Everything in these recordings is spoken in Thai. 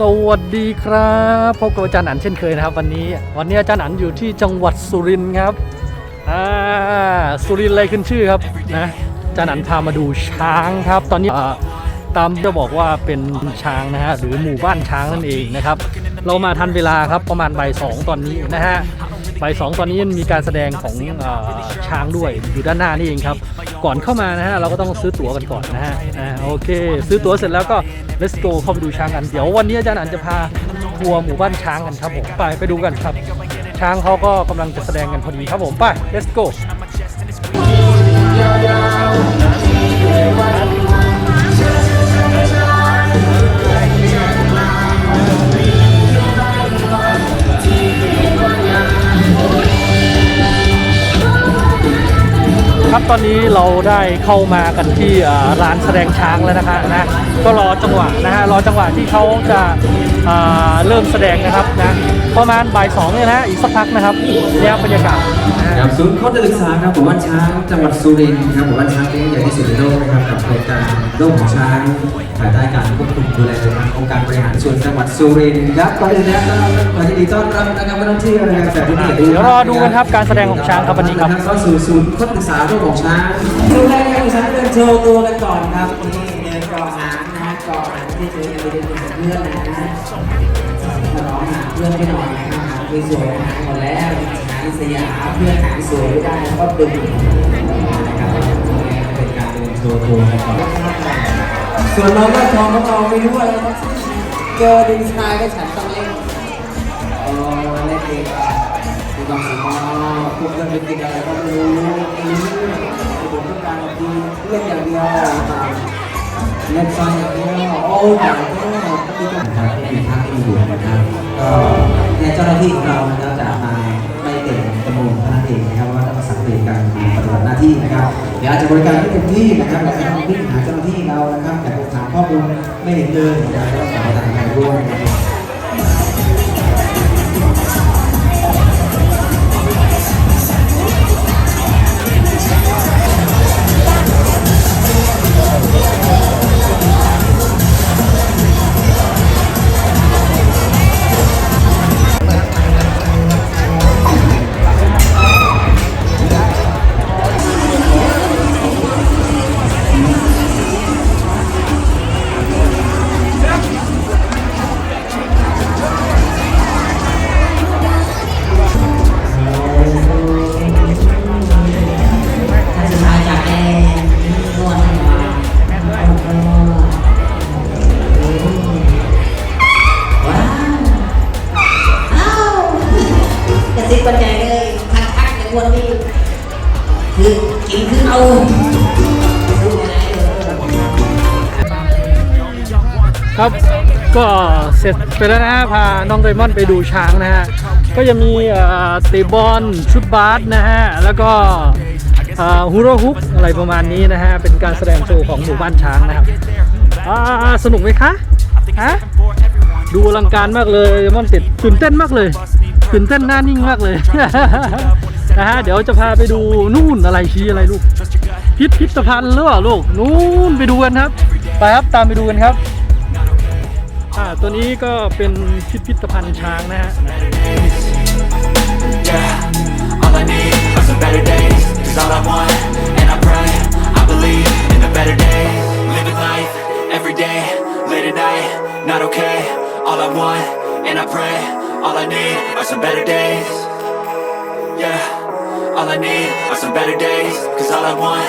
สวัสดีครับพบกับอาจารย์อันเช่นเคยนะครับ วันนี้ วันนี้อาจารย์อันอยู่ที่จังหวัดสุรินทร์ครับอ่าสุรินทร์อะไรขึ้นชื่อครับนะอาจารย์อันพามาดูช้างครับ ตอนนี้อ่าตามจะบอกว่าเป็นช้างนะฮะหรือหมู่บ้านช้างนั่นเองนะครับ เรามาทันเวลาครับประมาณบ่ายสองตอนนี้นะฮะ บ่ายสองตอนนี้มีการแสดงของอช้างด้วยอยู่ด้านหน้านี่เองครับ ก่อนเข้ามานะฮะเราก็ต้องซื้อตั๋วกันก่อนนะฮะโอเค ซื้อตั๋วเสร็จแล้วก็ let's go เข้าไปดูช้างกัน เดี๋ยววันนี้อาจารย์อันจะพาทัวร์หมู่บ้านช้างกันครับผมไปไปดูกันครับ ช้างเขาก็กำลังจะแสดงกันพอดีครับผมไป let's go ตอนนี้เราได้เข้ามากันที่ร้านแสดงช้างแล้วนะคะนะก็รอจังหวะนะฮะรอจังหวะที่เขาจะเริ่มแสดงนะครับนะประมาณบ่ายสองเนี่ยนะอีกสักพักนะครับเนี่ยบรรยากาศ ครับศูนย์ข้อมูลศึกษาครับหมู่บ้านช้างจังหวัดสุรินทร์ครับหมู่บ้านช้างที่ใหญ่ที่สุดในโลกนะครับกับโครงการโลกของช้างภายใต้การควบคุมดูแลโดยทางองค์การบริหารส่วนจังหวัดสุรินทร์ครับก่อนอื่นนะครับขอยินดีต้อนรับนะครับนักท่องเที่ยวนะครับจากทุกที่เดี๋ยวรอดูกันครับการแสดงของช้างครับวันนี้ครับเข้าสู่ศูนย์ข้อมูลศึกษาโลกของช้างดูแลการศึกษาเดินโชว์ตัวกันก่อนครับนี่เดินก่อหางนะฮะก่อหางที่เจอกันไปเดินหาเพื่อนนะมาร้องหาเพื่อนไปหน่อยนะครับหาเพื่อนสวยหาหมดแล้ว หาสยามเพื่อนหาสวยไม่ได้ก็ดึงเป็นการเดินโชว์ตัวกันก่อนส่วนน้องก็ทองของเราไม่รู้อะไรทั้งสิ้นเจอดินชายก็ฉันต้องเล่นโอ้เล่นเองมีความสุขมากพวกเพื่อนเป็นติดอะไรก็ไม่รู้ไม่รู้ผมต้องการทีเล่นอย่างเดียวเล่นฟังอย่างเดียวโอ้ยก็มีการครับมีทางที่อยู่นะครับก็เนี่ยเจ้าหน้าที่ของเรานะครับจะมา ว่าต้องการปฏิบัติหน้าที่นะครับเดี๋ยวอาจจะบริการที่เต็มที่นะครับอาจะต้องวิ่งหาเจ้าหน้าที่เรานะครับแต่ผมถามข้อมูลไม่เห็นเลยนะครับก็ขอทางการด้วยนะครับ ก็เสร็จไปแล้วนะฮะพาน้องไดมอนด์ไปดูช้างนะฮะ ก็จะมีเตะบอลชุดบาสนะฮะ แล้วก็ฮูโรฮุกอะไรประมาณนี้นะฮะ เป็นการแสดงโชว์ของหมู่บ้านช้างนะครับสนุกไหมคะฮะดูอลังการมากเลยมอนติดตื่นเต้นมากเลยตื่นเต้นหน้านิ่งมากเลยนะฮะเดี๋ยวจะพาไปดูนู่นอะไรชี้อะไรลูกพิพิธภัณฑ์หรือเปล่าลูกนู่นไปดูกันครับไปครับตามไปดูกันครับ อ่าตัวนี้ก็เป็นพิพิธภัณฑ์ช้างนะฮะ Yeah, all I need are some better days. Cause all I want, and I pray, I believe in a better day. Living life, every day, late at night, not okay. All I want, and I pray, all I need are some better days. Yeah, all I need are some better days. Cause all I want,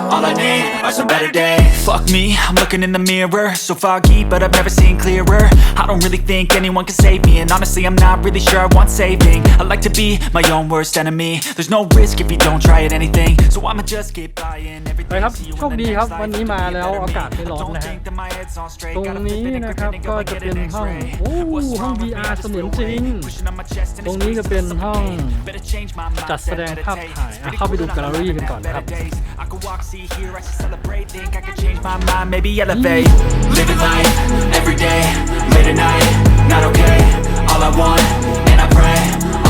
all I need are some better days. Fuck me, I'm looking in the mirror, so foggy, but I've never seen clearer. I don't really think anyone can save me, and honestly, I'm not really sure I want saving. I like to be my own worst enemy. There's no risk if you don't try at anything, so I'ma just keep buying ไป everything. ครับ See you โช in ค the ดี next ครับ life. วันนี้มาแล้วอากาศไม่ร้อน Don't นะฮะ think that my head's on straight. ตรง Gotta นี้ flip it and นะครับ grip it and ก็ go จะ get เป็น an ห้อง X-ray. โอ้ What's ห้อง wrong with me? VR I เส just มือน feel จริง weight pushing on my chest and ตร it's งนี้ก็เป็นห้อง Better change my จัดแสดงภาพถ่ายอ่ะเข้าไปดูแกลเลอรี่กันก่อนนะครับ here, I should celebrate. Think I change my mind, maybe elevate. Mm. Living life, every day, late at night, not okay. All I want, and I pray,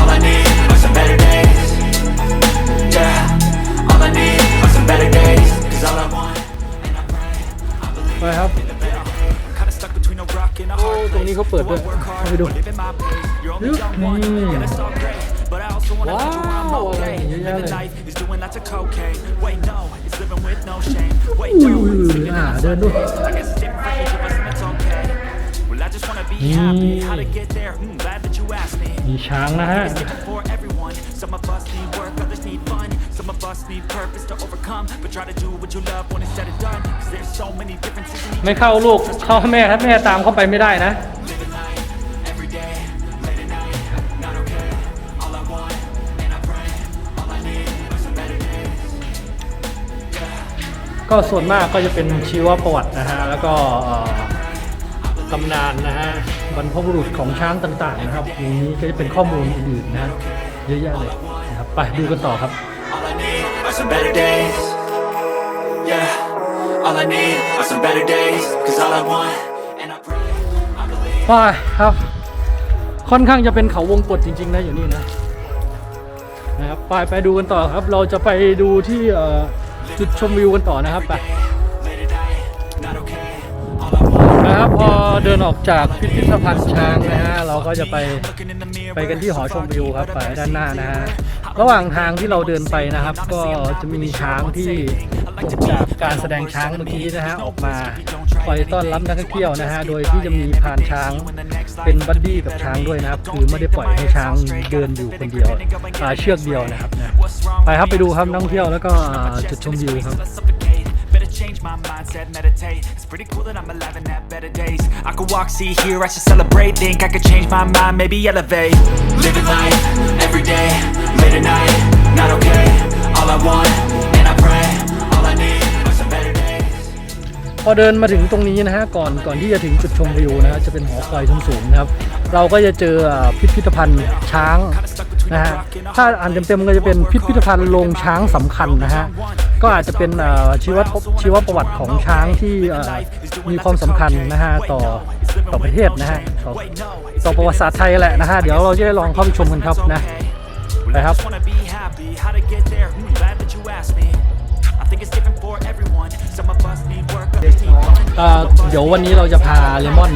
all I need are some better days. Yeah, all I need are some better days. Cause all I want, and I pray, I believe. I have. I guess it's different for each of us and it's okay. Well, I just wanna be happy. How to get there? Hmm, glad that you asked me. มีช้างนะฮะ It's different for everyone. Some of us need work, others need fun. Some of us need purpose to overcome. But try to do what you love when it's said and done. Cause there's so many differences in each ไม่เข้าลูกเข้าแม่ครับแม่ตามเข้าไปไม่ได้นะ living ก็ส่วนมากก็จะเป็นชีวประวัตินะฮะแล้วก็เอ่อตำนานนะฮะบรรพบุรุษของช้างต่างๆนะครับอย่างนี้ก็จะเป็นข้อมูลอื่นๆนะเยอะแยะเลยนะครับไปดูกันต่อครับ All I need are some better days. Yeah, all I need are some better days. Cause all I want, and I pray, I believe. ว้ายครับค่อนข้างจะเป็นเขาวงกฏจริงๆนะอยู่นี่นะนะครับไปไปดูกันต่อครับเราจะไปดูที่เอ่อ จุดชมวิวกันต่อนะครับไปนะครับพอเดินออกจากพิพิธภัณฑ์ช้างนะฮะเราก็จะไปไปกันที่หอชมวิวครับไปด้านหน้านะฮะระหว่างทางที่เราเดินไปนะครับ ก็จะมีช้างที่ จบจากการแสดงช้างเมื่อกี้นะฮะออกมาคอยต้อนรับนักท่องเที่ยวนะฮะโดยที่จะมีพานช้างเป็นบัดดี้กับช้างด้วยนะครับคือไม่ได้ปล่อยให้ช้างเดินอยู่คนเดียวอาเชือกเดียวนะครับนะไปครับไปดูครับนักท่องเที่ยวแล้วก็จุดชมวิวครับ change my mindset, meditate. It's pretty cool that I'm alive and have better days. I could walk, see, hear, I should celebrate. Think I could change my mind, maybe elevate. Living life every day, late at night, not okay. All I want, พอเดินมาถึงตรงนี้นะฮะก่อนก่อนที่จะถึงจุดชมวิวนะฮะจะเป็นหอคอยสูงๆนะครับ เราก็จะเจอพิพิธภัณฑ์ช้างนะฮะถ้าอ่านเต็มๆก็จะเป็นพิพิธภัณฑ์โรงช้างสำคัญนะฮะก็อาจจะเป็นชีวชีวประวัติของช้างที่มีความสำคัญนะฮะต่อต่อประเทศนะฮะต่อต่อประวัติศาสตร์ไทยแหละนะฮะเดี๋ยวเราจะได้ลองเข้าไปชมกันครับนะ Well, I Right, just wanna think it's different for everyone. Some of us need work, others need fun. อ่าเดี๋ยววันนี้เราจะพาเลมอน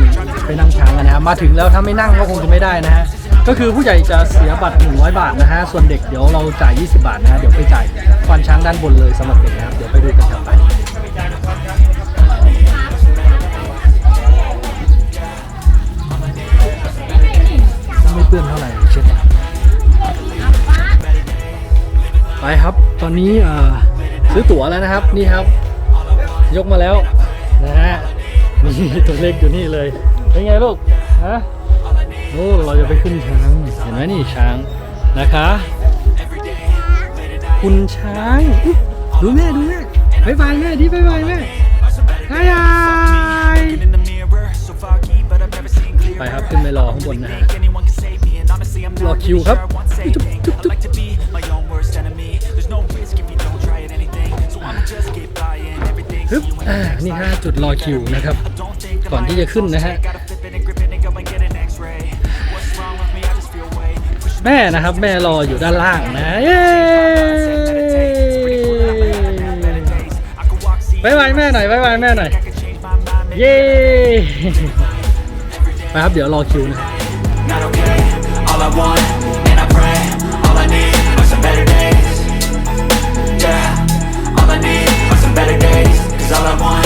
ไปนั่งช้างกันนะฮะมาถึงแล้วถ้าไม่นั่งก็คงจะไม่ได้นะฮะก็คือผู้ใหญ่จะเสียบัตร 100 บาทนะฮะส่วนเด็กเดี๋ยวเราจ่าย 20 บาทนะฮะเดี๋ยวไปจ่ายควานช้างด้านบนเลยสำหรับเด็กนะครับเดี๋ยวไปดูกันครับไปไม่เปื้อนเท่าไหร่เช็ดหน่อยไปครับตอนนี้เอ่อ ซื้อตั๋วแล้วนะครับนี่ครับ ยกมาแล้วนะฮะนี่ตัวเล็กอยู่นี่เลยเป็นไงลูกฮะโอ้เราจะไปขึ้นช้างเห็นไหมนี่ช้างนะคะ คุณช้างดูแม่ดูแม่บายบายแม่ดิบายบายแม่บายบายไปครับขึ้นไปรอข้างบนนะฮะรอคิวครับ sure one saving. I like to ฮึบอ่า นี่ห้าจุดรอคิวนะครับ ก่อนที่จะขึ้นนะฮะ แม่นะครับ แม่รออยู่ด้านล่างนะ เย้บายบายแม่หน่อยบายบายแม่หน่อย เย้ครับ เดี๋ยวรอคิวนะครับ all I want,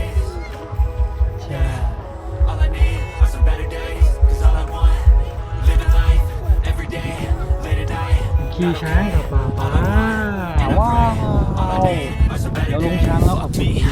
ขี่ช้างกับป้าป้าว้าวเดี๋ยวลงช้างแล้วขับ me.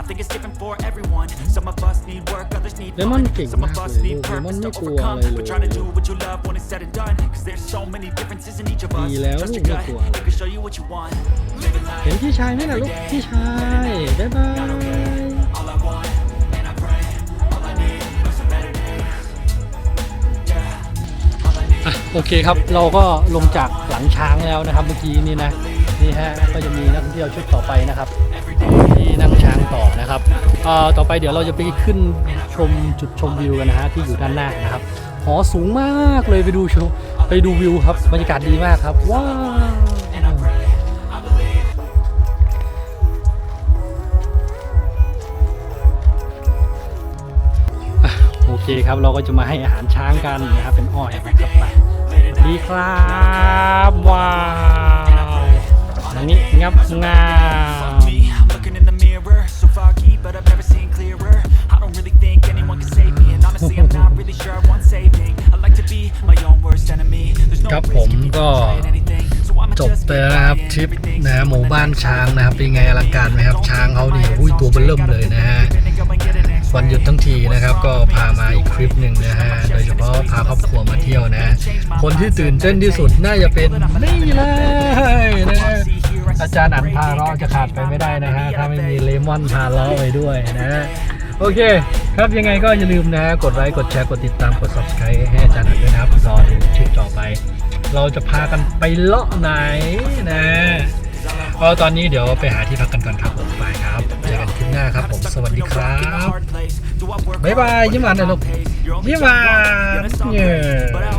I think it's different for everyone. Some of us need work, others need เลมอน fun. เก่ง Some มาก of us เลย need ลูกเลมอน purpose ไม่ to กลัวอะไร overcome. เล We're trying to do ย what you love when it's said and done. Cause there's so many differences in each of us. ดีแล้ว Trust ลู your กไม่ gut, กลัว it can show you what you want. Living life เห็นพี่ชายไหมล่ะลูกพี่ชายบ๊ายบาย all I want, and I pray. All I need are some better days. Yeah, all I need. อะโอเคครับเราก็ลงจากหลังช้างแล้วนะครับเมื่อกี้นี่นะนี่ฮะก็จะมีนักท่องเที่ยวชุดต่อไปนะครับ ที่นั่งช้างต่อนะครับต่อไปเดี๋ยวเราจะไปขึ้นชมจุดชมวิวกันนะฮะที่อยู่ด้านหน้านะครับหอสูงมากเลยไปดูชมไปดูวิวครับบรรยากาศดีมากครับว้าวโอเคครับเราก็จะมาให้อาหารช้างกันนะครับเป็นอ้อยนะครับไปดีครับว้าวอันนี้งับงา ครับ risk ผม if you ก็ don't try at anything, so I'ma จบ just ไป keep แล้วนะครับ buying ทริป everything. นะ See ห you มู่ in the บ้าน next ช้าง life, นะครับ เป็นไงอลังการไหมครับ ช้างเขานี่อุ้ยตัวเบลเริ่มเลยนะฮะวันหยุดทั้งทีนะครับ ก็พามาอีกคลิปหนึ่งนะฮะโดยเฉพาะพาครอบครัวมาเที่ยวนะ คนที่ตื่นเต้นที่สุดน่าจะเป็นนี่เลยนะฮะอาจารย์อันพาเราะจะขาดไปไม่ได้นะฮะถ้าไม่มีเลมอนพาเราะไปด้วยนะฮะ โอเค ครับยังไงก็อย่าลืมนะกดไลค์กดแชร์กดติดตามกด subscribe ให้อาจารย์อันด้วยนะครับรอดูคลิปต่อไป เราจะพากันไปเลาะไหนนะก็ตอนนี้เดี๋ยวไปหาที่พักกันก่อนครับผมไปครับเจอกันคลิปหน้าครับผมสวัสดีครับบ๊ายบายยิ้มหวานหน่อยลูกยิ้มหวาน Yeah. But I